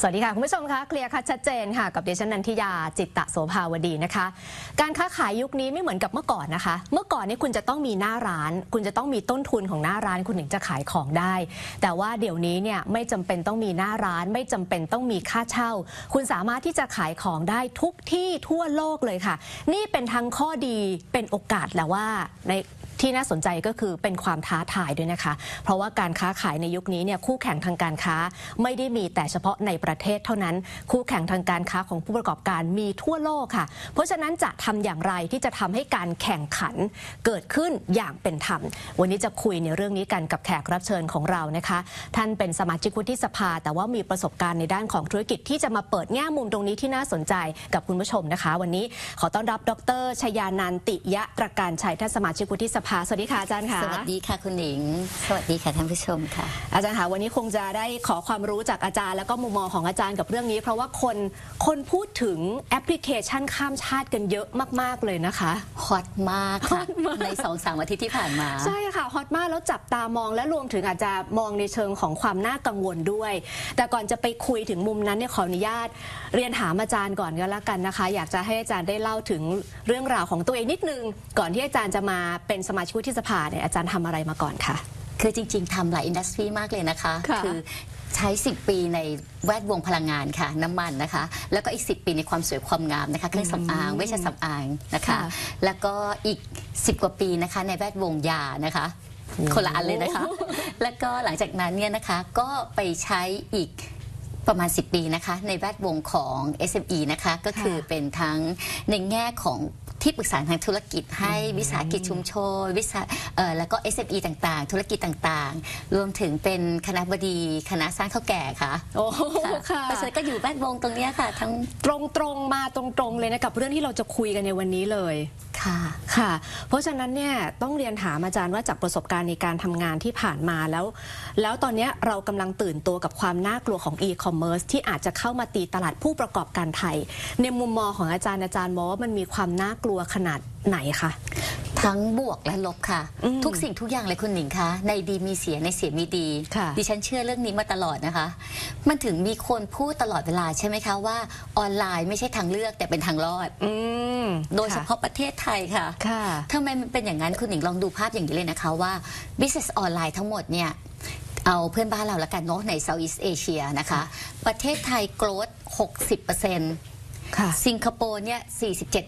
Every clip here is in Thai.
สวัสดีค่ะ คุณผู้ชมคะเคลียร์คัดชัดเจนค่ะ กับเดิฉันนันทิยาจิตตะโสภาวดีนะคะ การค้าขายยุคนี้ไม่เหมือนกับเมื่อก่อนนะคะ เมื่อก่อนนี่คุณจะต้องมีหน้าร้าน คุณจะต้องมีต้นทุนของหน้าร้านคุณถึงจะขายของได้ แต่ว่าเดี๋ยวนี้เนี่ยไม่จำเป็นต้องมีหน้าร้าน ไม่จำเป็นต้องมีค่าเช่า คุณสามารถที่จะขายของได้ทุกที่ทั่วโลกเลยค่ะ นี่เป็นทั้งข้อดีเป็นโอกาสแหละว่าใน ที่น่าสนใจก็คือเป็นความท้าทายด้วยนะคะ เพราะว่าการค้าขายในยุคนี้เนี่ยคู่แข่งทางการค้าไม่ได้มีแต่เฉพาะในประเทศเท่านั้น คู่แข่งทางการค้าของผู้ประกอบการมีทั่วโลกค่ะ เพราะฉะนั้นจะทำอย่างไรที่จะทำให้การแข่งขันเกิดขึ้นอย่างเป็นธรรม วันนี้จะคุยในเรื่องนี้กันกับแขกรับเชิญของเรานะคะ ท่านเป็นสมาชิกวุฒิสภา แต่ว่ามีประสบการณ์ในด้านของธุรกิจที่จะมาเปิดแง่มุมตรงนี้ที่น่าสนใจกับคุณผู้ชมนะคะ วันนี้ขอต้อนรับดรชยานันติยะตระการชัยท่านสมาชิกวุฒิสภาสวัสดีค่ะอาจารย์ค่ะ สวัสดีค่ะคุณหนิง สวัสดีค่ะท่านผู้ชมค่ะ อาจารย์คะวันนี้คงจะได้ขอความรู้จากอาจารย์ แล้วก็มุมมองของอาจารย์กับเรื่องนี้ เพราะว่าคนคนพูดถึงแอปพลิเคชันข้ามชาติกันเยอะมาก ๆ เลยนะคะฮอตมากค่ะในสองสามอาทิตย์ที่ผ่านมา ใช่ค่ะฮอตมากแล้วจับตามองและรวมถึงอาจจะมองในเชิงของความน่ากังวลด้วย แต่ก่อนจะไปคุยถึงมุมนั้นเนี่ยขออนุญาต เรียนถามอาจารย์ก่อนก็แล้วกันนะคะ อยากจะให้อาจารย์ได้เล่าถึงเรื่องราวของตัวเองนิดนึง ก่อนที่อาจารย์จะมาเป็นสมาชิกวุฒิสภาเนี่ยอาจารย์ทำอะไรมาก่อนคะ คือจริง ๆทำหลายอินดัสทรีมากเลยนะคะค่ะอใช้ 10 ปีในแวดวงพลังงานค่ะ น้ำมันนะคะ แล้วก็อีก 10 ปีในความสวยความงามนะคะเครื่องสำอางเวชสำอางนะคะ ค่ะ แล้วก็อีก 10 กว่าปีนะคะ ในแวดวงยานะคะ คนละอันเลยนะคะ แล้วก็หลังจากนั้นเนี่ยนะคะก็ไปใช้อีก ประมาณ 10 ปีนะคะ ในแวดวงของ SME นะคะ ก็คือเป็นทั้งในแง่ของที่ปรึกษาทางธุรกิจให้วิสาหกิจชุมชนวิสาเอ่อแล้วก็ SME ต่างๆ ธุรกิจต่างๆ รวมถึงเป็นคณะบดีคณะสร้างข้าวแก่ค่ะโอ้ค่ะเพราะฉะนั้นก็อยู่แวดวงตรงเนี้ยค่ะทั้งตรงตรงๆมาตรงๆเลยนะกับเรื่องที่เราจะคุยกันในวันนี้เลยค่ะค่ะ เพราะฉะนั้นเนี่ยต้องเรียนถามอาจารย์ว่าจากประสบการณ์ในการทำงานที่ผ่านมาแล้ว แล้วตอนเนี้ยเรากำลังตื่นตัวกับความน่ากลัวของอีคอมเมิร์ซที่อาจจะเข้ามาตีตลาดผู้ประกอบการไทย ในมุมมองของอาจารย์อาจารย์มองว่ามันมีความน่ากลัวขนาดไหนคะทั้งบวกและลบค่ะอืมทุกสิ่งทุกอย่างเลยคุณหนิงคะ ในดีมีเสียในเสียมีดีค่ะดิฉันเชื่อเรื่องนี้มาตลอดนะคะ มันถึงมีคนพูดตลอดเวลาใช่ไหมคะว่าออนไลน์ไม่ใช่ทางเลือกแต่เป็นทางรอดอืมโดยเฉพาะประเทศไทยค่ะค่ะทำไมมันเป็นอย่างนั้นคุณหนิงลองดูภาพอย่างนี้เลยนะคะว่า business ออนไลน์ทั้งหมดเนี่ย เอาเพื่อนบ้านเราละกันเนาะใน Southeast Asia นะคะ ประเทศไทยโกรด60%ค่ะสิงคโปร์เนี่ย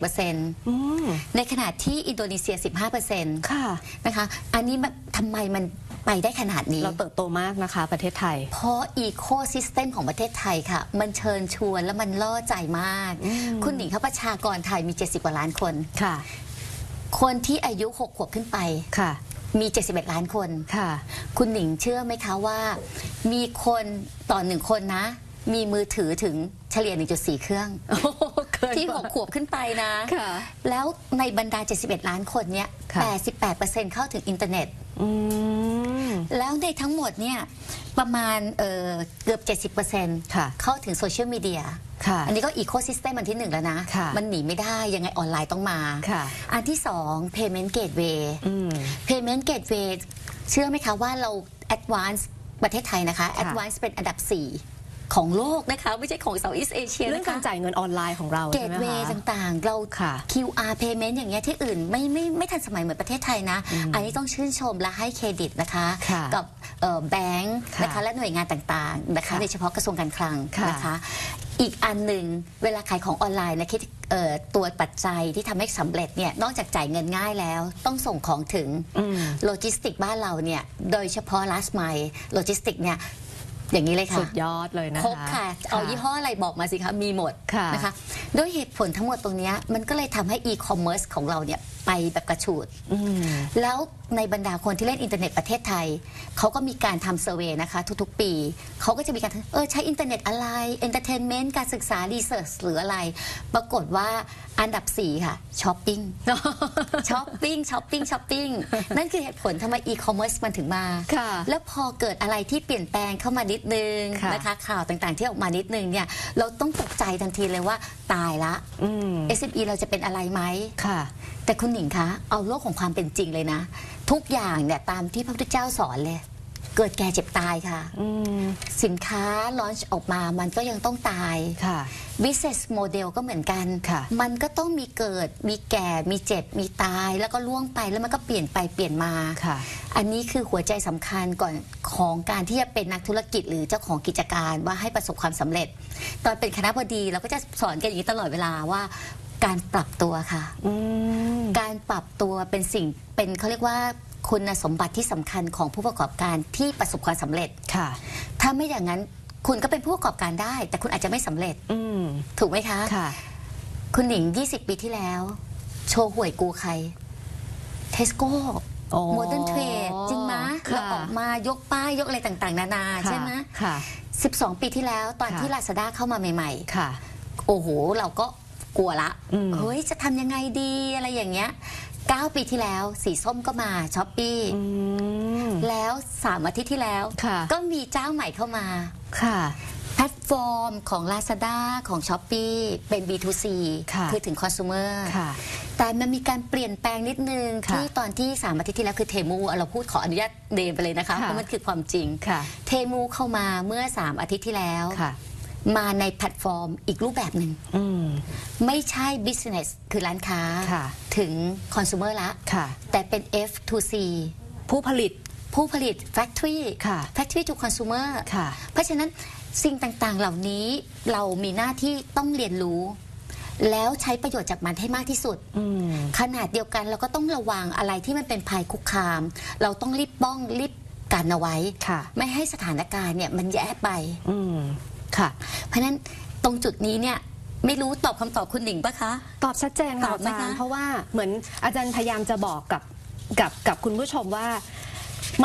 47%อืมในขณะที่อินโดนีเซีย 15%ค่ะนะคะ อันนี้มันทำไมมันไปได้ขนาดนี้ เราเติบโตมากนะคะประเทศไทย เพราะอีโคซิสเต็มของประเทศไทยค่ะ มันเชิญชวนและมันล่อใจมาก คุณหนิงเขาประชากรไทยมี 70 กว่าล้านคนค่ะ คนที่อายุ 6 ขวบขึ้นไปค่ะ มี 71 ล้านคนค่ะ คุณหนิงเชื่อไหมคะว่า มีคนต่อหนึ่งคนนะ มีมือถือถึงเฉลี่ย 1.4 เครื่องโอ้โหเกินที่กว่า6ขวบขึ้นไปนะค่ะแล้วในบรรดา 71 ล้านคนเนี่ยค่ะ88%เข้าถึงอินเทอร์เน็ต อืม แล้วในทั้งหมดเนี่ยประมาณเอ่อเกือบ 70%ค่ะเข้าถึงโซเชียลมีเดีย ค่ะ อันนี้ก็อีโค y ิสเต็มอันที่หนึ่งแล้วนะ ค่ะ มันหนีไม่ได้ยังไงออนไลน์ต้องมา ค่ะ อันที่สอง payment gateway อืม payment gateway เชื่อไหมคะว่าเรา advance ประเทศไทยนะคะค่ะ advance เป็นอันดับ 4 ของโลกนะคะ ไม่ใช่ของ Southeast Asia เรื่องนะการคะจ่ายเงินออนไลน์ของเราเกใช่ตไหมเวย์คะต่างๆ เราค่ะ QR payment อย่างเงี้ยที่อื่นไม่ไม่ไม่ทันสมัยเหมือนประเทศไทยนะ อันนี้ต้องชื่นชมและให้เครดิตนะคะค่ะกับแบงค์ค่ะนะคะและหน่วยงานต่างๆนะคะค่ะโดยเฉพาะกระทรวงการคลังค่ะนะคะอีกอันหนึ่งเวลาขายของออนไลน์นะคิดเอ่อตัวปัจจัยที่ทำให้สำเร็จเนี่ยนอกจากจ่ายเงินง่ายแล้ว ต้องส่งของถึงอืมโลจิสติกบ้านเราเนี่ยโดยเฉพาะ last mile โลจิสติกเนี่ย อย่างนี้เลยค่ะสุดยอดเลยนะคะครบค่ะ เอายี่ห้ออะไรบอกมาสิคะมีหมดค่ะนะคะด้วยเหตุผลทั้งหมดตรงเนี้ยมันก็เลยทำให้อีคอมเมิร์ซของเราเนี่ยไปแบบกระฉูดอืมแล้ว ในบรรดาคนที่เล่นอินเทอร์เน็ตประเทศไทยเขาก็มีการทำเซอร์เวยนะคะ ทุกๆ ปี เขาก็จะมีการเออใช้อินเทอร์เน็ตอะไรเอนเตอร์เทนเมนต์การศึกษารีเสิร์ชหรืออะไร ปรากฏว่าอันดับ 4 ค่ะช้อปปิ้งช้อปปิ้งช้อปปิ้งช้อปปิ้งนั่นคือเหตุผลทำไมอีคอมเมิร์ซมันถึงมาค่ะแล้วพอเกิดอะไรที่เปลี่ยนแปลงเข้ามานิดนึงค่ะนะคะข่าวต่างๆ ที่ออกมานิดนึงเนี่ยเราต้องตกใจทันทีเลยว่าตายละอืม SME เราจะเป็นอะไรไหมค่ะแต่คุณหนิงคะเอาโลกของความเป็นจริงเลยนะ ทุกอย่างเนี่ยตามที่พระพุทธเจ้าสอนเลย เกิดแก่เจ็บตายค่ะ อืมสินค้าลอนช์ออกมามันก็ยังต้องตาย ค่ะ business model ก็เหมือนกัน ค่ะมันก็ต้องมีเกิด มีแก่ มีเจ็บ มีตาย แล้วก็ล่วงไป แล้วมันก็เปลี่ยนไปเปลี่ยนมา ค่ะ อันนี้คือหัวใจสำคัญก่อนของการที่จะเป็นนักธุรกิจหรือเจ้าของกิจการว่าให้ประสบความสำเร็จ ตอนเป็นคณะบดีเราก็จะสอนกันอย่างนี้ตลอดเวลาว่า การปรับตัวค่ะอืมการปรับตัวเป็นสิ่งเป็นเขาเรียกว่าคุณสมบัติที่สำคัญของผู้ประกอบการที่ประสบความสำเร็จค่ะ ถ้าไม่อย่างนั้นคุณก็เป็นผู้ประกอบการได้ แต่คุณอาจจะไม่สำเร็จอืมถูกไหมคะค่ะ คุณหนิง 20 ปีที่แล้ว โชว์หวยกูใครเทสโก้อ๋อโมเดิร์นเทรดจริงไหมค่ะแล้วออกมายกป้ายยกอะไรต่างๆ นานาค่ะใช่ไหมค่ะ 12 ปีที่แล้วตอนค่ะที่ลาซาด้าเข้ามาใหม่ค่ะๆโอ้โห เราก็ กลัวละอืมเฮ้ยจะทำยังไงดีอะไรอย่างเงี้ย9 ปีที่แล้วสีส้มก็มาช้อปปี้อืมแล้ว3อาทิตย์ที่แล้วค่ะก็มีเจ้าใหม่เข้ามาค่ะแพลตฟอร์มของ Lazada ของ s h อ p e e เป็น B2C ค่ะอถึง consumer ค่ะแต่มันมีการเปลี่ยนแปลงนิดนึงค่ะที่ตอนที่สามอาทิตย์ที่แล้วคือเทมูเราพูดขออนุญาตเดมไปเลยนะคะค่ะเพราะมันคือความจริงค่ะเทมูเข้ามาเมื่อ 3 อาทิตย์ที่แล้วค่ะ มาในแพลตฟอร์มอีกรูปแบบหนึ่งอืม ไม่ใช่ business คือร้านค้า ค่ะ ถึง consumer ละ ค่ะ แต่เป็น F2C ผู้ผลิต ผู้ผลิต factory ค่ะ factory to consumer ค่ะ เพราะฉะนั้นสิ่งต่างๆเหล่านี้เรามีหน้าที่ต้องเรียนรู้ แล้วใช้ประโยชน์จากมันให้มากที่สุด อืม ขนาดเดียวกันเราก็ต้องระวังอะไรที่มันเป็นภัยคุกคาม เราต้องรีบป้องรีบกันเอาไว้ ค่ะ ไม่ให้สถานการณ์เนี่ยมันแย่ไป อืม ค่ะ เพราะฉะนั้นตรงจุดนี้เนี่ยไม่รู้ตอบคำตอบคุณหนิงปะคะ ตอบชัดเจนตค่ะอบอาไหมจารคะ ย์เพราะว่าเหมือนอาจารย์พยายามจะบอกกับกับกับคุณผู้ชมว่า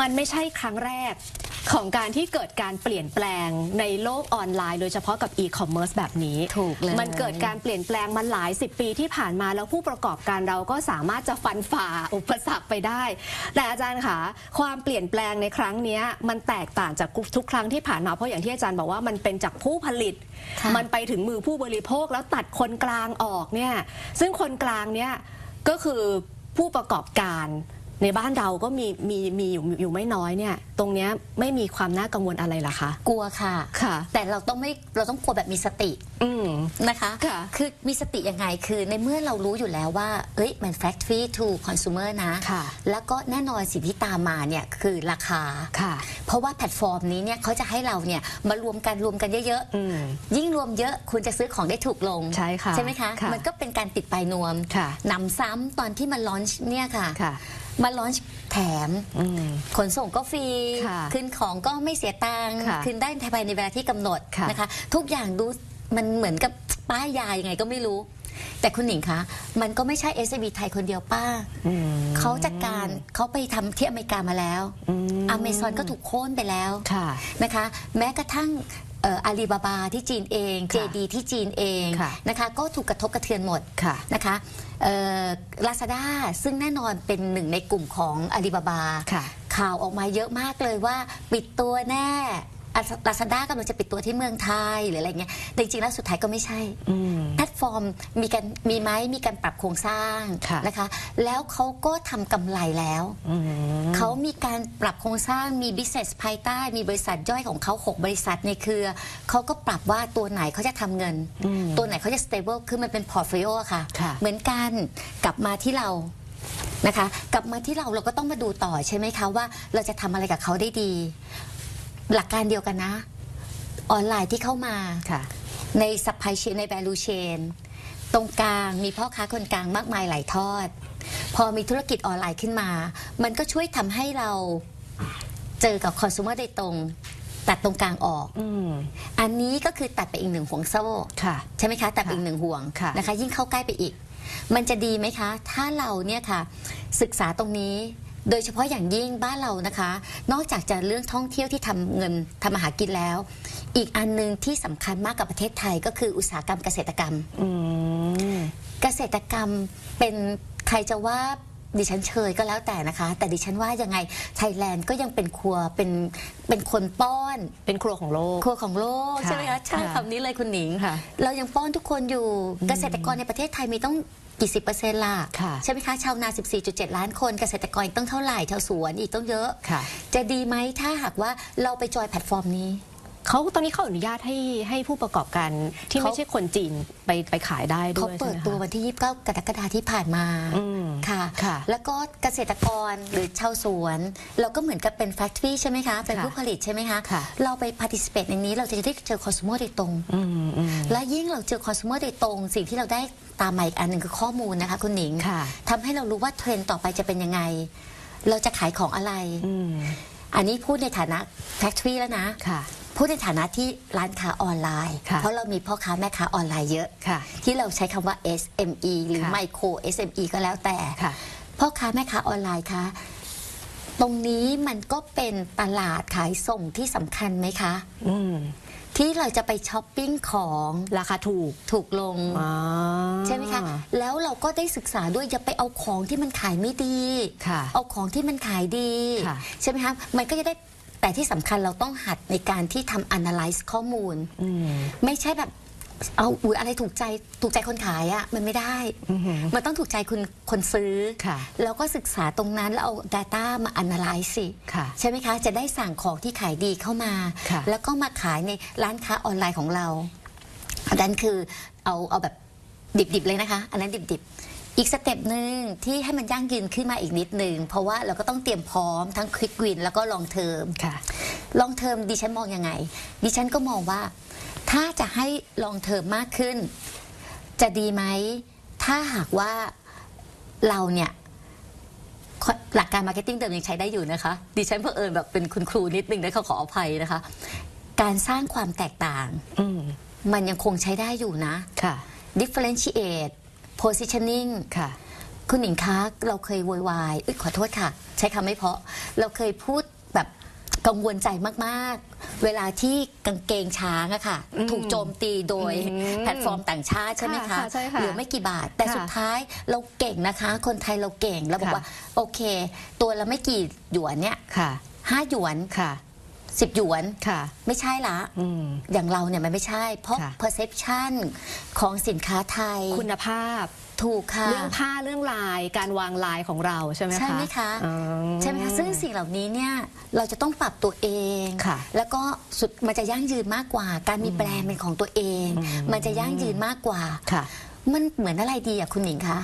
มันไม่ใช่ครั้งแรก ของการที่เกิดการเปลี่ยนแปลงในโลกออนไลน์ โดยเฉพาะกับอีคอมเมิร์ซแบบนี้ ถูกเลย มันเกิดการเปลี่ยนแปลงมาหลายสิบปีที่ผ่านมาแล้วผู้ประกอบการเราก็สามารถจะฟันฝ่าอุปสรรคไปได้ แต่อาจารย์คะความเปลี่ยนแปลงในครั้งเนี้ยมันแตกต่างจากทุกครั้งที่ผ่านมาเพราะอย่างที่อาจารย์บอกว่ามันเป็นจากผู้ผลิตค่ะมันไปถึงมือผู้บริโภคแล้วตัดคนกลางออกเนี่ยซึ่งคนกลางเนี่ยก็คือผู้ประกอบการ ในบ้านเราก็มีมีมีอยู่อยู่ไม่น้อยเนี่ย ตรงเนี้ยไม่มีความน่ากังวลอะไรเหรอคะ กลัวค่ะ ค่ะ แต่เราต้องไม่เราต้องกลัวแบบมีสติอืม นะคะค่ะคือมีสติยังไงคือในเมื่อเรารู้อยู่แล้วว่าเอ้ยมัน factory to consumer นะ ค่ะ แล้วก็แน่นอนสิ่งที่ตามมาเนี่ยคือราคา ค่ะ เพราะว่าแพลตฟอร์มนี้เนี่ยเขาจะให้เราเนี่ยมารวมกันรวมกันเยอะอืม ๆ ยิ่งรวมเยอะคุณจะซื้อของได้ถูกลง ใช่ค่ะใช่ไหมคะ ค่ะมันก็เป็นการติดปลายนวมค่ะ หนำซ้ำตอนที่มันลอนช์เนี่ยค่ะ ค่ะ มาลอนช์แถม อืม ขนส่งก็ฟรีค่ะคืนของก็ไม่เสียตังค์ค่ะคืนได้ภายในเวลาที่กำหนดค่ะนะคะ ทุกอย่างดูมันเหมือนกับป้ายยายังไงก็ไม่รู้ แต่คุณหนิงคะมันก็ไม่ใช่ s อ b ไทยคนเดียวป้าอืม เขาจัดการเขาไปทำที่อเมริกามาแล้วอืมอเมซอนก็ถูกโค่นไปแล้ว ค่ะ นะคะแม้กระทั่ง อาลีบาบาที่จีนเองค่ะ JD ที่จีนเองค่ะนะคะก็ถูกกระทบกระเทือนหมดค่ะนะคะลาซาด้าซึ่งแน่นอนเป็นหนึ่งในกลุ่มของอาลีบาบาค่ะข่าวออกมาเยอะมากเลยว่า ปิดตัวแน่ ลาซาด้ากำลังจะปิดตัวที่เมืองไทยหรืออะไรเงี้ยแต่จริงๆแล้วสุดท้ายก็ไม่ใช่อืมแพลตฟอร์มมีการมีไหมมีการปรับโครงสร้างค่ะนะคะ แล้วเขาก็ทำกำไรแล้วอืมเขามีการปรับโครงสร้างมี business ภายใต้ มีบริษัทย่อยของเขา 6 บริษัทในเครือเขาก็ปรับว่าตัวไหนเขาจะทำเงินอืมตัวไหนเขาจะ stable คือมันเป็น portfolio อะค่ะค่ะ เหมือนกันกลับมาที่เรานะคะกลับมาที่เราเราก็ต้องมาดูต่อใช่ไหมคะว่าเราจะทำอะไรกับเขาได้ดี หลักการเดียวกันนะ ออนไลน์ที่เข้ามาค่ะใน supply chain ใน value chain ตรงกลางมีพ่อค้าคนกลางมากมายหลายทอด พอมีธุรกิจออนไลน์ขึ้นมา มันก็ช่วยทำให้เราเจอกับ consumer โดยตรงตัดตรงกลางออกอืมอันนี้ก็คือตัดไปอีกหนึ่งห่วงโซ่ค่ะใช่ไหมคะ ตัดไปอีกหนึ่งห่วงค่ะนะคะ ยิ่งเข้าใกล้ไปอีก มันจะดีไหมคะ ถ้าเราเนี่ยค่ะ ศึกษาตรงนี้ โดยเฉพาะอย่างยิ่งบ้านเรานะคะ นอกจากจะเรื่องท่องเที่ยวที่ทำเงินทำมาหากินแล้ว อีกอันหนึ่งที่สำคัญมากกับประเทศไทยก็คืออุตสาหกรรมเกษตรกรรมอืมเกษตรกรรมเป็นใครจะว่า ดิฉันเชยก็แล้วแต่นะคะ แต่ดิฉันว่ายังไงไทยแลนด์ก็ยังเป็นครัวเป็นเป็นคนป้อนเป็นครัวของโลก ครัวของโลกค่ะใช่ไหมคะใช่ค่ะคำนี้เลยคุณหนิงค่ะเรายังป้อนทุกคนอยู่เกษตรกรในประเทศไทยมีต้องกี่สิบเปอร์เซ็นต์ล่ะค่ะใช่ไหมคะชาวนา 14.7 ล้านคนเกษตรกรอีกต้องเท่าไหร่ชาวสวนอีกต้องเยอะค่ะจะดีไหมถ้าหากว่าเราไปจอยแพลตฟอร์มนี้ เขาตอนนี้เขาอนุญาตให้ให้ผู้ประกอบการที่เขา ไม่ใช่คนจีนไปไปขายได้ด้เขาวยเปิดใช่ไหมตัวคะ วันที่ 29 กรกฎาคมที่ผ่านมาอืมค่ะ ค่ะ แล้วก็เกษตรกรหรือชาวสวน เราก็เหมือนกับเป็นแฟคทอรี่ใช่ไหมคะ เป็นค่ะผู้ผลิตใช่ไหมคะ ค่ะ เราไป participate ในนี้เราจะได้เจอคอน sumer โดยตรง อืมอืม และยิ่งเราเจอคอน sumer โดยตรง สิ่งที่เราได้ตามมาอีกอันหนึ่งคือข้อมูลนะคะคุณหนิงค่ะ ทำให้เรารู้ว่าเทรนด์ต่อไปจะเป็นยังไง เราจะขายของอะไร อืม อันนี้พูดในฐานะแฟคทอรี่แล้วนะค่ะ พูดในฐานะที่ร้านค้าออนไลน์ ค่ะเพราะเรามีพ่อค้าแม่ค้าออนไลน์เยอะ ค่ะ ที่เราใช้คำว่า SME หรือค่ะ ไมโคร SME ก็แล้วแต่ ค่ะ พ่อค้าแม่ค้าออนไลน์คะ ตรงนี้มันก็เป็นตลาดขายส่งที่สำคัญไหมคะ อืม ที่เราจะไปช้อปปิ้งของราคาถูกถูกลงอ๋อใช่ไหมคะ แล้วเราก็ได้ศึกษาด้วยอย่าไปเอาของที่มันขายไม่ดี ค่ะ เอาของที่มันขายดี ค่ะ ใช่ไหมคะ มันก็จะได้แต่ที่สำคัญเราต้องหัดในการที่ทำ analyze ข้อมูล อืม ไม่ใช่แบบ เอาอุยอะไรถูกใจถูกใจคนขายอะ่ะมันไม่ได้ มันต้องถูกใจคุณคนซื้อ ค่ะแล้วก็ศึกษาตรงนั้น แล้วเอา Data มา analyze สิ ค่ะใช่ไหมคะ จะได้สั่งของที่ขายดีเข้ามา ค่ะ แล้วก็มาขายในร้านค้าออนไลน์ของเรา อันนั้นคือเอาเอาแบบดิบๆเลยนะคะ อันนั้นดิบๆ อีกสเต็ปหนึ่งที่ให้มันยั่งยืนขึ้นมาอีกนิดนึง เพราะว่าเราก็ต้องเตรียมพร้อมทั้งควิกวินแล้วก็ลองเทอม ค่ะ ลองเทอมดิฉันมองยังไง ดิฉันก็มองว่า ถ้าจะให้ลองเทอมมากขึ้น จะดีไหม ถ้าหากว่าเราเนี่ยหลักการมาร์เก็ตติ้งเดิมยังใช้ได้อยู่นะคะ ดิฉันเผอิญแบบเป็นคุณครูนิดนึงนะขออภัยนะคะ การสร้างความแตกต่างอืมมันยังคงใช้ได้อยู่นะค่ะ differentiate positioning ค่ะ คุณหนิงคะเราเคยโวยวายเอ้ยขอโทษค่ะ ใช้คำไม่เพราะ เราเคยพูดแบบ กังวลใจมาก ๆ เวลาที่กางเกงช้างอะค่ะอืมถูกโจมตีโดยอืมแพลตฟอร์มต่างชาติใช่ไหมค่ะคะค่ะใช่ค่ะเหลือไม่กี่บาท แต่ค่ะสุดท้ายเราเก่งนะคะ คนไทยเราเก่งเราบอกค่ะว่า โอเค ตัวเราไม่กี่หยวนเนี่ยค่ะห้าหยวนค่ะสิบหยวนค่ะ ไม่ใช่ละอืมอย่างเราเนี่ยมันไม่ใช่ เพราะค่ะ perception ของสินค้าไทยคุณภาพ ถูกค่ะ เรื่องผ้าเรื่องลายการวางลายของเราใช่ไหมคะใช่ไหมคะอืใช่ไหมคะซึ่งสิ่งเหล่านี้เนี่ยเราจะต้องปรับตัวเอง ค่ะแล้วก็สุดมันจะยั่งยืนมากกว่า การมีแบรนด์เป็นของตัวเอง อืม มันจะยั่งยืนมากกว่า ค่ะมันเหมือนอะไรดีอะคุณหนิงคะ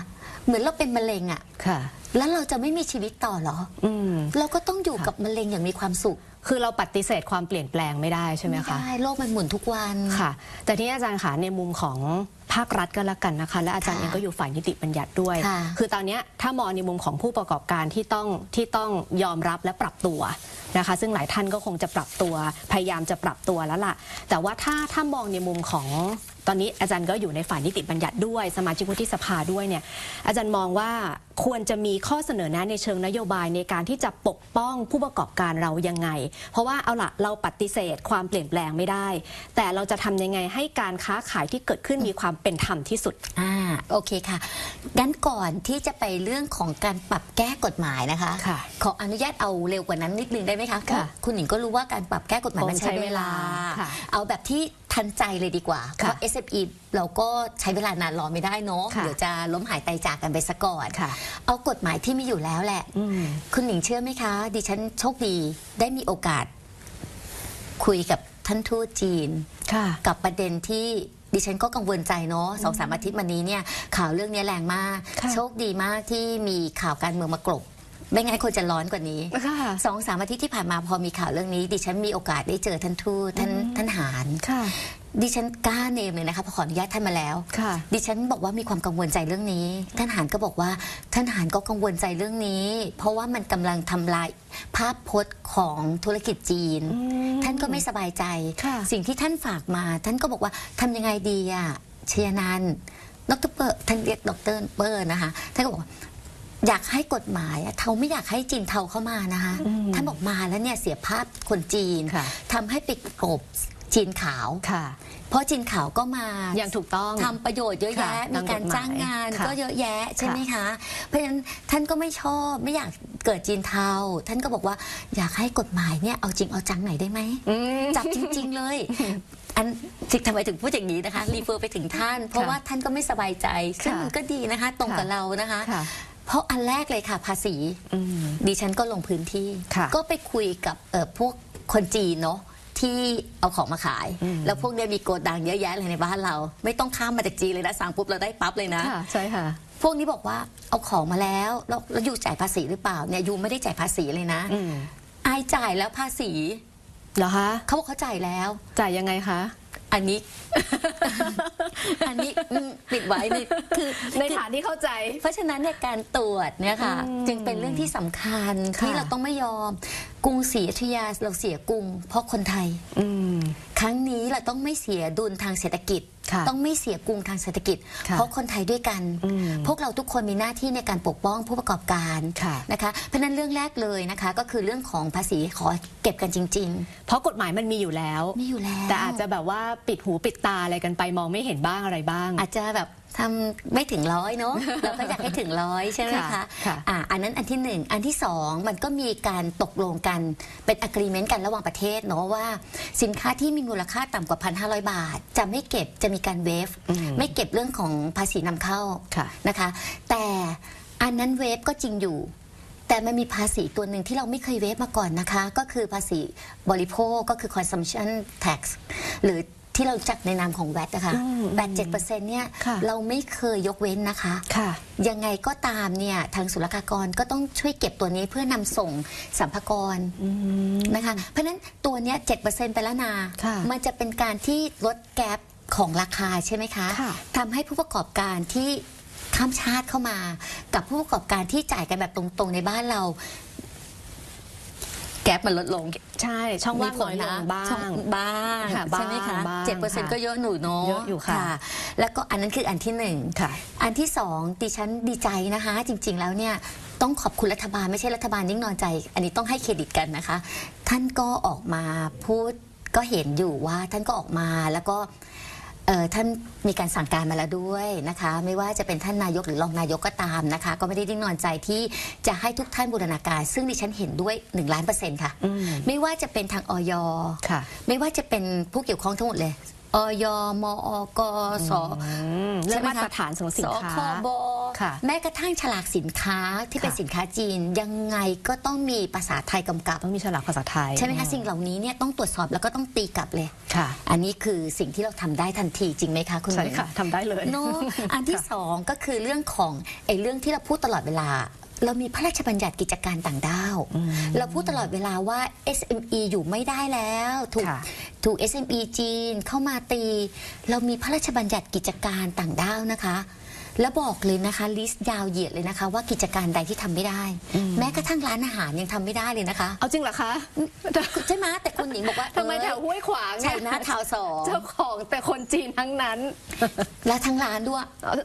เหมือนเราเป็นมะเร็งอะค่ะ แล้วเราจะไม่มีชีวิตต่อเหรอ อืม เราก็ต้องอยู่กับมะเร็งอย่างมีความสุขคือเราปฏิเสธความเปลี่ยนแปลงไม่ได้ใช่ไหมไม่คะได้โลกมันหมุนทุกวัน ค่ะ แต่ที่อาจารย์ค่ะในมุมของ ภาครัฐก็แล้วกันนะคะ และอาจารย์ค่ะเองก็อยู่ฝ่ายนิติบัญญัติด้วยค่ะคือตอนเนี้ยถ้ามองในมุมของผู้ประกอบการที่ต้องที่ต้องยอมรับและปรับตัวนะคะ ซึ่งหลายท่านก็คงจะปรับตัวพยายามจะปรับตัวแล้วล่ะ แต่ว่าถ้าถ้ามองในมุมของตอนนี้อาจารย์ก็อยู่ในฝ่ายนิติบัญญัติด้วย สมาชิกวุฒิสภาด้วยเนี่ยอาจารย์มองว่าควรจะมีข้อเสนอแนะในเชิงนโยบายในการที่จะปกป้องผู้ประกอบการเรายังไง เพราะว่าเอาละเราปฏิเสธความเปลี่ยนแปลงไม่ได้ แต่เราจะทำยังไงให้การค้าขายที่เกิดขึ้นมีความเป็นธรรมที่สุด อ่าโอเคค่ะงั้นก่อนที่จะไปเรื่องของการปรับแก้กฎหมายนะคะ ค่ะ ขออนุญาตเอาเร็วกว่านั้นนิดนึงได้ไหมคะค่ะเพราคุณหญิงก็รู้ว่าการปรับแก้กฎหมายโอ้มันใช้เวลาใช้เวลา ค่ะเอาแบบที่ทันใจเลยดีกว่าเพค่ะราะ SME เราก็ใช้เวลานานรอไม่ได้เนาะค่ะ เดี๋ยวจะล้มหายตายจากกันไปซะก่อน ค่ะ เอากฎหมายที่มีอยู่แล้วแหละ อืม คุณหนิงเชื่อไหมคะ ดิฉันโชคดีได้มีโอกาส คุยกับท่านทูตจีน ค่ะ กับประเด็นที่ ดิฉันก็กังวลใจเนาะสองสามอาทิตย์มานี้เนี่ยข่าวเรื่องนี้แรงมากค่ะโชคดีมากที่มีข่าวการเมืองมากลบ ไม่งั้นคนจะร้อนกว่านี้ค่ะสองสามอาทิตย์ที่ผ่านมาพอมีข่าวเรื่องนี้ ดิฉันมีโอกาสได้เจอท่านทูตท่านท่านหารค่ะดิฉันกล้าเนมเลยนะคะเพราะขออนุญาตท่านมาแล้วค่ะดิฉันบอกว่ามีความกังวลใจเรื่องนี้ ท่านหารก็บอกว่าท่านหารก็กังวลใจเรื่องนี้ เพราะว่ามันกำลังทำลายภาพพจน์ของธุรกิจจีนอืมท่านก็ไม่สบายใจค่ะสิ่งที่ท่านฝากมา ท่านก็บอกว่าทำยังไงดีอะชยนันท์ดรเปิร์ท่านเรียกดรเปิร์นะคะท่านก็บอกว่า อยากให้กฎหมายอะเทาไม่อยากให้จีนเทาเข้ามานะคะอืมท่านบอกมาแล้วเนี่ยเสียภาพคนจีนค่ะทำให้ไปกลบจีนขาวค่ะ เพราะจีนขาวก็มาอย่างถูกต้องทำประโยชน์เยอะแยะค่ะมีการตามกฎหมายจ้างงานค่ะก็เยอะแยะใช่ไหมคะ เพราะฉะนั้นท่านก็ไม่ชอบไม่อยากเกิดจีนเทาท่านก็บอกว่าอยากให้กฎหมายเนี่ยเอาจริงเอาจังหน่อยได้ไหมอืมจับจริง ๆ เลยอันทำไมถึงพูดอย่างนี้นะคะรีเฟอร์ไปถึงท่าน เพราะค่ะว่าท่านก็ไม่สบายใจซึ่งค่ะมันก็ดีนะคะ ตรงกับค่ะเรานะคะค่ะ เพราะอันแรกเลยค่ะภาษีอืมดิฉันก็ลงพื้นที่ค่ะก็ไปคุยกับเอ่อพวกคนจีนเนาะที่เอาของมาขายอืมแล้วพวกเนี้ยมีโกดังเยอะแยะเลยในบ้านเรา ไม่ต้องข้ามมาจากจีนเลยนะสั่งปุ๊บเราได้ปั๊บเลยนะค่ะใช่ค่ะ พวกนี้บอกว่าเอาของมาแล้วแล้วแล้วยูจ่ายภาษีหรือเปล่าเนี่ยยูไม่ได้จ่ายภาษีเลยนะอืมอายจ่ายแล้วภาษีเหรอคะเขาบอกเขาจ่ายแล้ว จ่ายยังไงคะ อันนี้ อันนี้อืมปิดไว้เลยคือในฐานที่เข้าใจ เพราะฉะนั้นเนี่ยการตรวจเนี่ยค่ะ อืมจึงเป็นเรื่องที่สำคัญค่ะ ที่เราต้องไม่ยอม กรุงศรีอยุธยาเราเสียกรุง เพราะคนไทย อืม ครั้งนี้เราต้องไม่เสียดุลทางเศรษฐกิจค่ะ ต้องไม่เสียกรุงทางเศรษฐกิจค่ะเพราะคนไทยด้วยกันอืมพวกเราทุกคนมีหน้าที่ในการปกป้องผู้ประกอบการค่ะนะคะเพราะฉะนั้นเรื่องแรกเลยนะคะ ก็คือเรื่องของภาษีขอเก็บกันจริงเพราะกฎหมายมันมีอยู่แล้วๆมีอยู่แล้ว แต่อาจจะแบบว่าปิดหูปิดตาอะไรกันไปมองไม่เห็นบ้างอะไรบ้าง อาจจะแบบ ทำไม่ถึงร้อยเนาะเราก็อยากให้ถึงร้อยใช่ไหมค่ะคะค่ะอ่าอันนั้นอันที่หนึ่งอันที่สองมันก็มีการตกลงกันเป็นอะ r e เมนต์กันระหว่างประเทศเนาะว่า สินค้าที่มีมูลค่าต่ำกว่า 1,500 บาท จะไม่เก็บจะมีการเวฟอืมไม่เก็บเรื่องของภาษีนำเข้าค่ะนะคะ แต่อันนั้นเวฟก็จริงอยู่แต่มันมีภาษีตัวหนึ่งที่เราไม่เคยเวฟมาก่อนนะคะ ก็คือภาษีบริโภคก็คือ consumption tax หรือ ที่เรารู้จักในนามของ VAT นะคะอืมแบตเจ็ดเปอร์เซ็นต์เนี่ยค่ะเราไม่เคยยกเว้นนะคะค่ะยังไงก็ตามเนี่ยทางศุลกากรก็ต้องช่วยเก็บตัวนี้เพื่อนำส่งสัมภากรอืมนะคะ เพราะฉะนั้นตัวเนี้ยเจ็ดเปอร์เซ็นต์ไปแล้วนาค่ะมันจะเป็นการที่ลดแกลบของราคาใช่ไหมคะค่ะทำให้ผู้ประกอบการที่ข้ามชาติเข้ามา กับผู้ประกอบการที่จ่ายกันแบบตรงๆในบ้านเรา แกลบมันลดลง ใช่ช่องว่างน้อยลงบ้าช่องงบ้างค่ะใช่ไหมคะบ้างเจ็ดเปอร์เซ็นต์ก็เยอะหนูเนาะเยอะอยู่ค่ะ แล้วก็อันนั้นคืออันที่หนึ่งค่ะอันที่สองดิฉันดีใจนะคะ จริง ๆ แล้วเนี่ยต้องขอบคุณรัฐบาลไม่ใช่รัฐบาลนิ่งนอนใจ อันนี้ต้องให้เครดิตกันนะคะ ท่านก็ออกมาพูดก็เห็นอยู่ว่าท่านก็ออกมาแล้วก็ เอ่อท่านมีการสั่งการมาแล้วด้วยนะคะ ไม่ว่าจะเป็นท่านนายกหรือรองนายกก็ตามนะคะ ก็ไม่ได้นิ่งนอนใจที่จะให้ทุกท่านบูรณาการ ซึ่งดิฉันเห็นด้วย1ล้านเปอร์เซ็นต์ค่ะ อืม ไม่ว่าจะเป็นทางออยค่ะ ไม่ว่าจะเป็นผู้เกี่ยวข้องทั้งหมดเลย ออยมอกสอืมเรื่องมาตรฐานของสินค้า สคบค่ะแม้กระทั่งฉลากสินค้าที่เป็นค่ะ สินค้าจีน ยังไงก็ต้องมีภาษาไทยกำกับ ต้องมีฉลากภาษาไทยใช่ไหมคะสิ่งเหล่านี้เนี่ยต้องตรวจสอบแล้วก็ต้องตีกลับเลย ค่ะ อันนี้คือสิ่งที่เราทำได้ทันทีจริงไหมคะคุณใช่หญิงค่ะทำได้เลย เนอะอันที่สองก็คือเรื่องของไอ้เรื่องที่เราพูดตลอดเวลา เรามีพระราชบัญญัติกิจการต่างด้าว เราพูดตลอดเวลาว่า SME อยู่ไม่ได้แล้ว ถูกค่ะถูก SME จีนเข้ามาตี เรามีพระราชบัญญัติกิจการต่างด้าวนะคะ แล้วบอกเลยนะคะลิสต์ยาวเหยียดเลยนะคะ ว่ากิจการใดที่ทำไม่ได้ แม้กระทั่งร้านอาหารยังทำไม่ได้เลยนะคะ เอาจริงเหรอคะใช่ไหมแต่คุณหญิงบอกว่าทำไมแถวเอห้วยขวางอชัยนาทาวน์สองเจ้าของแต่คนจีนทั้งนั้น และทั้งร้านด้วย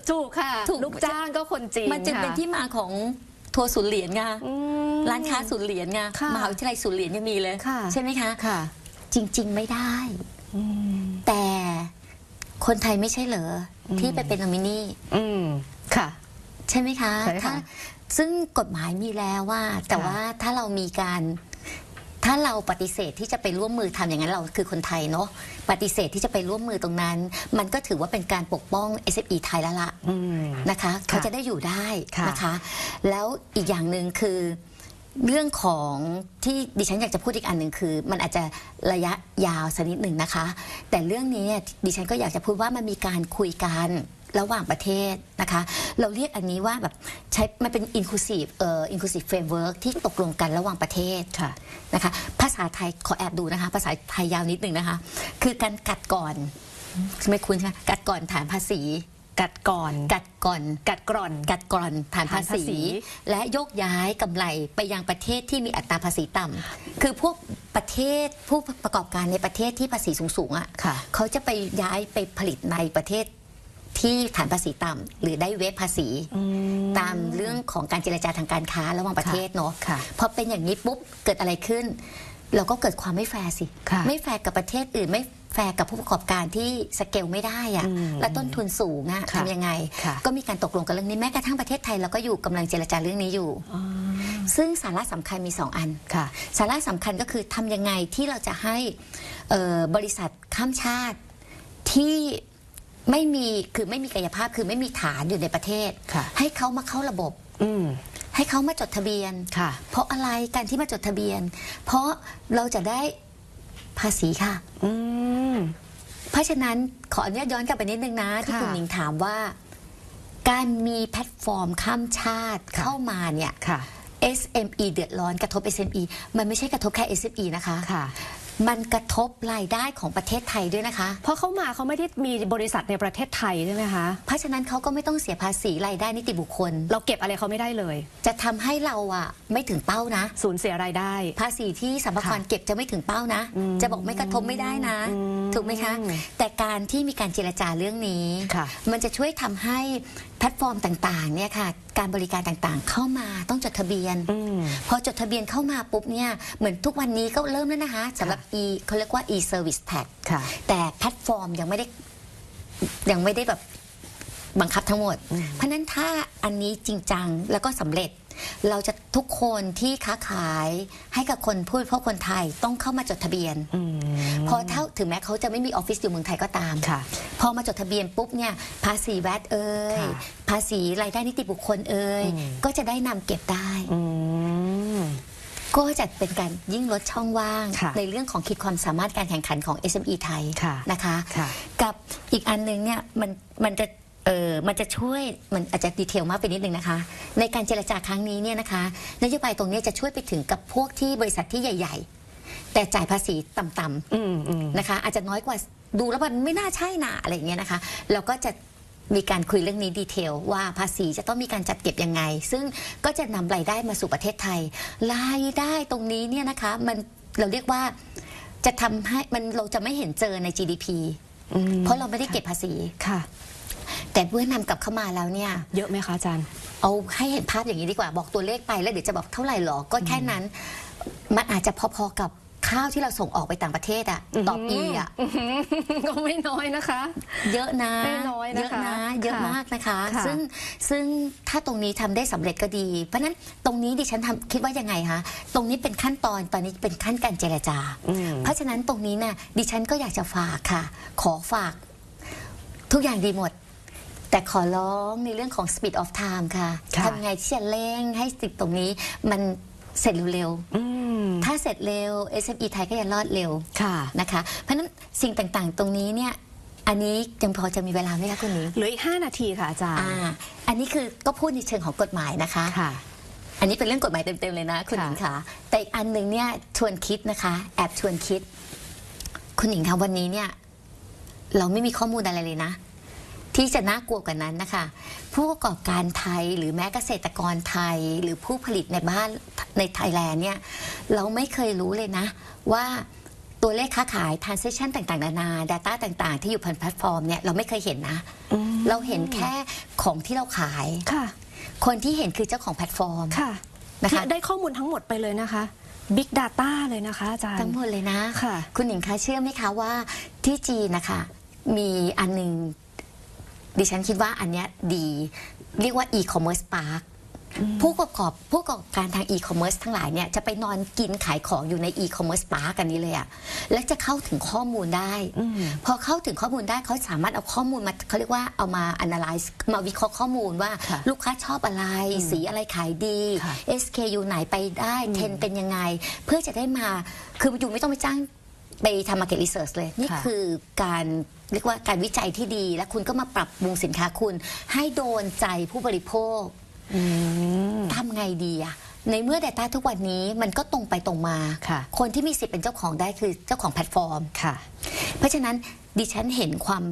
ถูกค่ะถูกลูกจ้างก็คนจีนมันจึงเป็นค่ะที่มาของ ทัวร์ศูนย์เหรียญไงอืม ร้านค้าศูนย์เหรียญไงค่ะมหาวิทยาลัยศูนย์เหรียญยังมีเลยค่ะ ใช่ไหมคะ ค่ะจริง ๆ ไม่ได้ อืม แต่คนไทยไม่ใช่เหรออม ที่ไปเป็นนอมินี อืมค่ะ ใช่ไหมคะใช่ค่ะถ้าซึ่งกฎหมายมีแล้วว่า แต่ค่ะว่าถ้าเรามีการ ถ้าเราปฏิเสธที่จะไปร่วมมือทำอย่างนั้นเราคือคนไทยเนาะปฏิเสธที่จะไปร่วมมือตรงนั้น มันก็ถือว่าเป็นการปกป้อง SME ไทยแล้วละอืมนะคะเขาจะได้อยู่ได้ค่ะนะคะ แล้วอีกอย่างหนึ่งคือเรื่องของที่ดิฉันอยากจะพูดอีกอันหนึ่งคือ มันอาจจะระยะยาวสักนิดหนึ่งนะคะ แต่เรื่องนี้เนี่ยดิฉันก็อยากจะพูดว่ามันมีการคุยกัน ระหว่างประเทศนะคะ เราเรียกอันนี้ว่าแบบใช้มันเป็น inclusive เอ่อ inclusive framework ที่ตกลงกันระหว่างประเทศค่ะนะคะ ภาษาไทยขอแอบดูนะคะ ภาษาไทยยาวนิดหนึ่งนะคะ คือการกัดก่อนไม่คุ้นใช่ไหมกัดก่อนฐานภาษีกัดก่อนกัดก่อน กัดกร่อน กัดกร่อนฐานภาฐานภาษีษี และโยกย้ายกำไรไปยังประเทศที่มีอัตราภาษีต่ำคือพวกประเทศผู้ประกอบการในประเทศที่ภาษีสูงๆอะค่ะเขาจะไปย้ายไปผลิตในประเทศ ที่ฐานภาษีต่ำหรือได้เวฟภาษีอืมตามเรื่องของการเจรจาทางการค้าระหว่างประเทศเนาะค่ะพอเป็นอย่างนี้ปุ๊บเกิดอะไรขึ้น เราก็เกิดความไม่แฟร์สิ ค่ะ ไม่แฟร์กับประเทศอื่นไม่แฟร์กับผู้ประกอบการที่สเกลไม่ได้อะอืมและต้นทุนสูงอะค่ะทำยังไง ค่ะ ก็มีการตกลงกันเรื่องนี้แม้กระทั่งประเทศไทยเราก็อยู่กำลังเจรจาเรื่องนี้อยู่ อ๋อซึ่งสาระสำคัญมีสองอัน ค่ะ สาระสำคัญก็คือทำยังไงที่เราจะให้เอ่อบริษัทข้ามชาติที่ ไม่มีคือไม่มีกายภาพคือไม่มีฐานอยู่ในประเทศ ค่ะ ให้เขามาเข้าระบบ อืม ให้เขามาจดทะเบียน ค่ะ เพราะอะไรการที่มาจดทะเบียน เพราะเราจะได้ภาษีค่ะ อืม เพราะฉะนั้นขออนุญาตย้อนกลับไปนิดนึงนะ ที่ค่ะคุณหนิงถามว่า การมีแพลตฟอร์มข้ามชาติค่ะ เข้ามาเนี่ย ค่ะ SME เดือดร้อนกระทบ SME มันไม่ใช่กระทบแค่ SME นะคะ ค่ะ มันกระทบรายได้ของประเทศไทยด้วยนะคะ เพราะเขามาเขาไม่ได้มีบริษัทในประเทศไทยใช่ไหมคะ เพราะฉะนั้นเขาก็ไม่ต้องเสียภาษีรายได้นิติบุคคล เราเก็บอะไรเขาไม่ได้เลย จะทำให้เราอะไม่ถึงเป้านะ สูญเสียรายได้ ภาษีที่สัมภาระค่ะเก็บจะไม่ถึงเป้านะอืมจะบอกไม่กระทบไม่ได้นะอืม ถูกไหมคะ แต่การที่มีการเจรจาเรื่องนี้ค่ะมันจะช่วยทำให้แพลตฟอร์มต่างๆเนี่ยค่ะการบริการต่างๆ เข้ามาต้องจดทะเบียนอืมพอจดทะเบียนเข้ามาปุ๊บเนี่ยเหมือนทุกวันนี้ก็เริ่มแล้วนะคะสำหรับ e เขาเรียกว่า e service tax ค่ะแต่แพลตฟอร์มยังไม่ได้ยังไม่ได้แบบบังคับทั้งหมด เพราะฉะนั้นถ้าอันนี้จริงจังแล้วก็สำเร็จ เราจะทุกคนที่ค้าขายให้กับคนผู้บริโภคคนไทยต้องเข้ามาจดทะเบียนอืมเพอเท่าถึงแม้เขาจะไม่มีออฟฟิศอยู่เมืองไทยก็ตามค่ะพอมาจดทะเบียนปุ๊บเนี่ยภาษีแวดเอ่ยค่ะภาษีรายได้นิติบุคคลเอ่ยอืมก็จะได้นำเก็บได้อืมก็จะเป็นการยิ่งลดช่องว่างค่ะในเรื่องของขีดความสามารถการแข่งขันของ SME ไทยค่ะนะคะค่ะกับอีกอันหนึงเนี่ยมันมันจะ เออมันจะช่วยมันอาจจะดีเทลมากไปนิดนึงนะคะ ในการเจรจาครั้งนี้เนี่ยนะคะนโยบายตรงเนี้ยจะช่วยไปถึงกับพวกที่บริษัทที่ใหญ่ ๆ แต่จ่ายภาษีต่ำๆอืมอืมนะคะ อาจจะน้อยกว่าดูแล้วมันไม่น่าใช่นะอะไรอย่างเงี้ยนะคะเราก็จะมีการคุยเรื่องนี้ดีเทล ว่าภาษีจะต้องมีการจัดเก็บยังไง ซึ่งก็จะนำรายได้มาสู่ประเทศไทยรายได้ตรงนี้เนี่ยนะคะ มันเราเรียกว่าจะทำให้มันเราจะไม่เห็นเจอใน GDP อืมเพราะเราไม่ได้เก็บภาษีค่ะ แต่เมื่อนำกลับเข้ามาแล้วเนี่ย เยอะไหมคะอาจารย์ เอาให้เห็นภาพอย่างนี้ดีกว่าบอกตัวเลขไปแล้วเดี๋ยวจะบอกเท่าไหร่หรอ ก็แค่นั้น มันอาจจะพอๆกับข้าวที่เราส่งออกไปต่างประเทศอะต่อปีอะก็ไม่น้อยนะคะ เยอะนะไม่น้อยนะคะเยอะนะเยอะค่ะมากนะคะ ค่ะ ซึ่งซึ่งถ้าตรงนี้ทำได้สำเร็จก็ดี เพราะฉะนั้นตรงนี้ดิฉันทำคิดว่ายังไงคะตรงนี้เป็นขั้นตอนตอนนี้เป็นขั้นการเจรจา อืม เพราะฉะนั้นตรงนี้น่ะดิฉันก็อยากจะฝากค่ะ ขอฝาก ทุกอย่างดีหมด แต่ขอร้องในเรื่องของ speed of time ค่ะค่ะ ทำยังไงที่จะเร่งให้สิ่งตรงนี้มันเสร็จเร็วอืมๆถ้าเสร็จเร็ว SME ไทยก็จะรอดเร็วค่ะ นะคะ เพราะฉะนั้นสิ่งต่างๆ ตรงนี้เนี่ยอันนี้ยังพอจะมีเวลาไหมคะคุณหนิงเหลืออีก 5 นาทีค่ะอาจารย์อ่า อันนี้คือก็พูดในเชิงของกฎหมายนะคะ ค่ะ อันนี้เป็นเรื่องกฎหมายเต็ม ๆ เลยนะ คุณหนิงค่ะ แต่อีกอันหนึ่งเนี่ยชวนคิดนะคะ แอบชวนคิด คุณหนิงคะวันนี้เนี่ย เราไม่มีข้อมูลอะไรเลยนะ ที่จะน่ากลัวกว่านั้นนะคะ ผู้ประกอบการไทยหรือแม้เกษตรกรไทยหรือผู้ผลิตในบ้านในไทยแลนด์เนี่ยเราไม่เคยรู้เลยนะ ว่าตัวเลขค้าขาย transaction ต่างๆ นานา Data ต่างๆ ที่อยู่บนแพลตฟอร์มเนี่ยเราไม่เคยเห็นนะอืมเราเห็นแค่ของที่เราขายค่ะ คนที่เห็นคือเจ้าของแพลตฟอร์มค่ะนะคะได้ข้อมูลทั้งหมดไปเลยนะคะ Big Data เลยนะคะอาจารย์ทั้งหมดเลยนะค่ะ คุณหนิงคะเชื่อไหมคะว่าที่จีนนะคะมีอันหนึ่ง ดิฉันคิดว่าอันเนี้ยดีเรียกว่า e-commerce park ผู้ประกอบผู้ประกอบการทาง e-commerce ทั้งหลายเนี่ยจะไปนอนกินขายของอยู่ใน e-commerce park กันนี้เลยอะและจะเข้าถึงข้อมูลได้อืมพอเข้าถึงข้อมูลได้เขาสามารถเอาข้อมูลมาเขาเรียกว่าเอามา analyze มาวิเคราะห์ข้อมูลว่าค่ะลูกค้าชอบอะไร สีอะไรขายดีค่ะ SKU ไหนไปได้เทรนด์เป็นยังไง เพื่อจะได้มาคืออยู่ไม่ต้องไปจ้าง ไปทำ market research เลย นี่ค่ะคือการเรียกว่าการวิจัยที่ดี และคุณก็มาปรับปรุงสินค้าคุณ ให้โดนใจผู้บริโภคอืมทำไงดีอะในเมื่อ Data ทุกวันนี้มันก็ตรงไปตรงมาค่ะคนที่มีสิทธิ์เป็นเจ้าของได้คือเจ้าของแพลตฟอร์มค่ะเพราะฉะนั้นดิฉันเห็นความ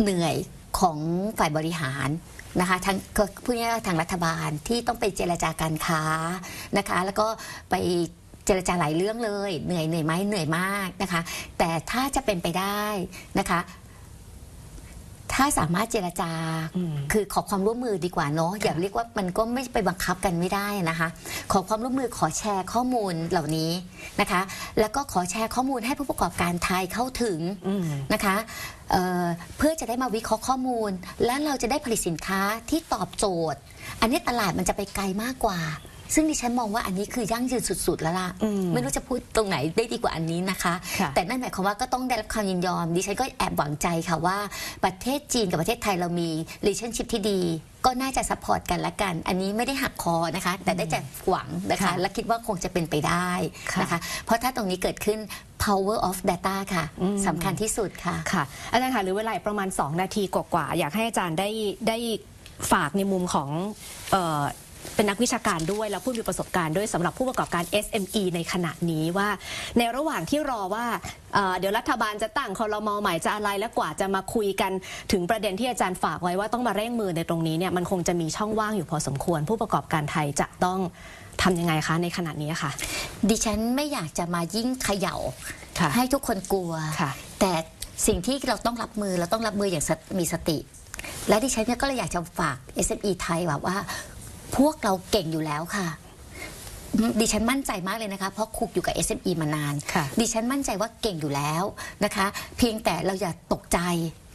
เหนื่อยของฝ่ายบริหารนะคะทั้งก็พูดง่ายๆว่าทางรัฐบาลที่ต้องไปเจรจาการค้านะคะ แล้วก็ไป เจรจาหลายเรื่องเลย เหนื่อยเหนื่อยไหมเหนื่อยมากนะคะ แต่ถ้าจะเป็นไปได้นะคะถถ้าสามารถเจรจาอืมคือขอความร่วมมือดีกว่าเนาะอย่าเรียกว่ามันก็ไม่ไปบังคับกันไม่ได้นะคะ ขอความร่วมมือขอแชร์ข้อมูลเหล่านี้นะคะ แล้วก็ขอแชร์ข้อมูลให้ผู้ประกอบการไทยเข้าถึงอืมนะคะเอ่อเพื่อจะได้มาวิเคราะห์ข้อมูล และเราจะได้ผลิตสินค้าที่ตอบโจทย์ อันนี้ตลาดมันจะไปไกลมากกว่า ซึ่งดิฉันมองว่าอันนี้คือยั่งยืนสุด ๆ แล้วล่ะอืมไม่รู้จะพูดตรงไหนได้ดีกว่าอันนี้นะคะค่ะแต่นั่นหมายความว่าก็ต้องได้รับความยินยอม ดิฉันก็แอบหวังใจค่ะว่า ประเทศจีนกับประเทศไทยเรามี relationship ที่ดี ก็น่าจะซัพพอร์ตกันละกัน อันนี้ไม่ได้หักคอนะคะ แต่ได้แต่หวังนะคะค่ะและคิดว่าคงจะเป็นไปได้ค่ะนะคะ เพราะถ้าตรงนี้เกิดขึ้น power of data ค่ะอืมสำคัญที่สุดค่ะค่ะอาจารย์ค่ะเหรือเวลาอีกประมาณ 2 นาทีกว่าๆอยากให้อาจารย์ได้ได้ฝากในมุมของ เอ่อเป็นนักวิชาการด้วย แล้วผู้มีประสบการณ์ด้วยสำหรับผู้ประกอบการ SME ในขณะนี้ว่า ในระหว่างที่รอว่าเอ่อเดี๋ยวรัฐบาลจะตั้งคอรมอใหม่จะอะไรและกว่าจะมาคุยกันถึงประเด็นที่อาจารย์ฝากไว้ว่าต้องมาเร่งมือในตรงนี้เนี่ยมันคงจะมีช่องว่างอยู่พอสมควร ผู้ประกอบการไทยจะต้องทำยังไงคะในขณะนี้ค่ะ ดิฉันไม่อยากจะมายิ่งเขย่าค่ะให้ทุกคนกลัวค่ะแต่สิ่งที่เราต้องรับมือเราต้องรับมืออย่างสติมีสติ และดิฉันเนี่ยก็เลยอยากจะฝาก SME ไทยแบบว่า พวกเราเก่งอยู่แล้วค่ะอืมดิฉันมั่นใจมากเลยนะคะ เพราะคุกอยู่กับ SME มานานค่ะดิฉันมั่นใจว่าเก่งอยู่แล้วนะคะ เพียงแต่เราอย่าตกใจ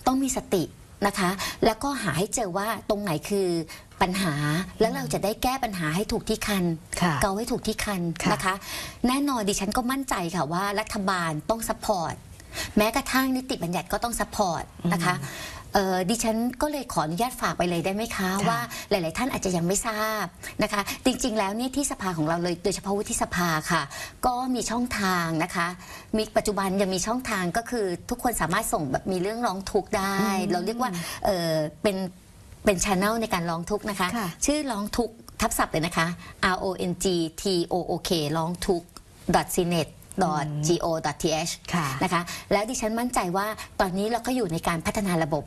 ต้องมีสตินะคะ แล้วก็หาให้เจอว่าตรงไหนคือปัญหาแล้วเราจะได้แก้ปัญหาให้ถูกที่คันค่ะเกาให้ถูกที่คันค่ะนะคะ แน่นอนดิฉันก็มั่นใจค่ะว่ารัฐบาลต้องซัพพอร์ตแม้กระทั่งนิติบัญญัติก็ต้องซัพพอร์ตนะคะ เอ่อดิฉันก็เลยขออนุญาตฝากไปเลยได้ไหมคะค่ะว่าหลาย ๆ ท่านอาจจะยังไม่ทราบนะคะ จริง ๆ แล้วเนี่ยที่สภาของเราเลยโดยเฉพาะวุฒิสภาค่ะ ก็มีช่องทางนะคะมีปัจจุบันยังมีช่องทางก็คือทุกคนสามารถส่งแบบมีเรื่องร้องทุกข์ได้ เราเรียกว่าเออเป็นเป็นช n e l ในการร้องทุกข์นะคะ ค่ะ ชื่อร้องทุกข์ทับศัพท์เลยนะคะ R O N G T O O K ร้องทุกข์ .cnet go th ค่ะ นะคะแล้วดิฉันมั่นใจว่าตอนนี้เราก็อยู่ในการพัฒนาระบบ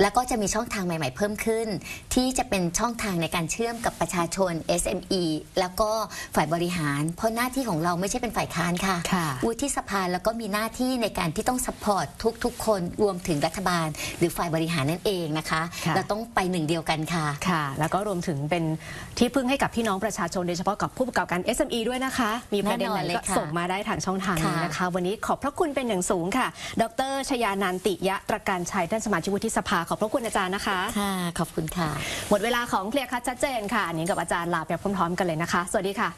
แล้วก็จะมีช่องทางใหม่ ๆ เพิ่มขึ้น ที่จะเป็นช่องทางในการเชื่อมกับประชาชน SME แล้วก็ฝ่ายบริหาร เพราะหน้าที่ของเราไม่ใช่เป็นฝ่ายค้านค่ะค่ะวุฒิสภาแล้วก็มีหน้าที่ในการที่ต้องสปอร์ตทุก ๆ คนรวมถึงรัฐบาล หรือฝ่ายบริหารนั่นเองนะคะ ค่ะ เราต้องไปหนึ่งเดียวกันค่ะ ค่ะ แล้วก็รวมถึงเป็นที่พึ่งให้กับพี่น้องประชาชนโดยเฉพาะกับผู้ประกอบการ SME ด้วยนะคะ มีประเด็นไหนแน่นอนเลยก็ค่ะส่งมาได้ทางช่องทางนี้ค่ะนะคะ วันนี้ขอบพระคุณเป็นอย่างสูงค่ะ ดรชยานันติยะตรการชัยท่านสมาชิกวุฒิสภาขอบพระคุณอาจารย์นะคะ ค่ะ ขอบคุณค่ะ หมดเวลาของเคลียร์คัดชัดเจนค่ะอันนี้กับอาจารย์ลาไปพร้อมๆกันเลยนะคะ สวัสดีค่ะ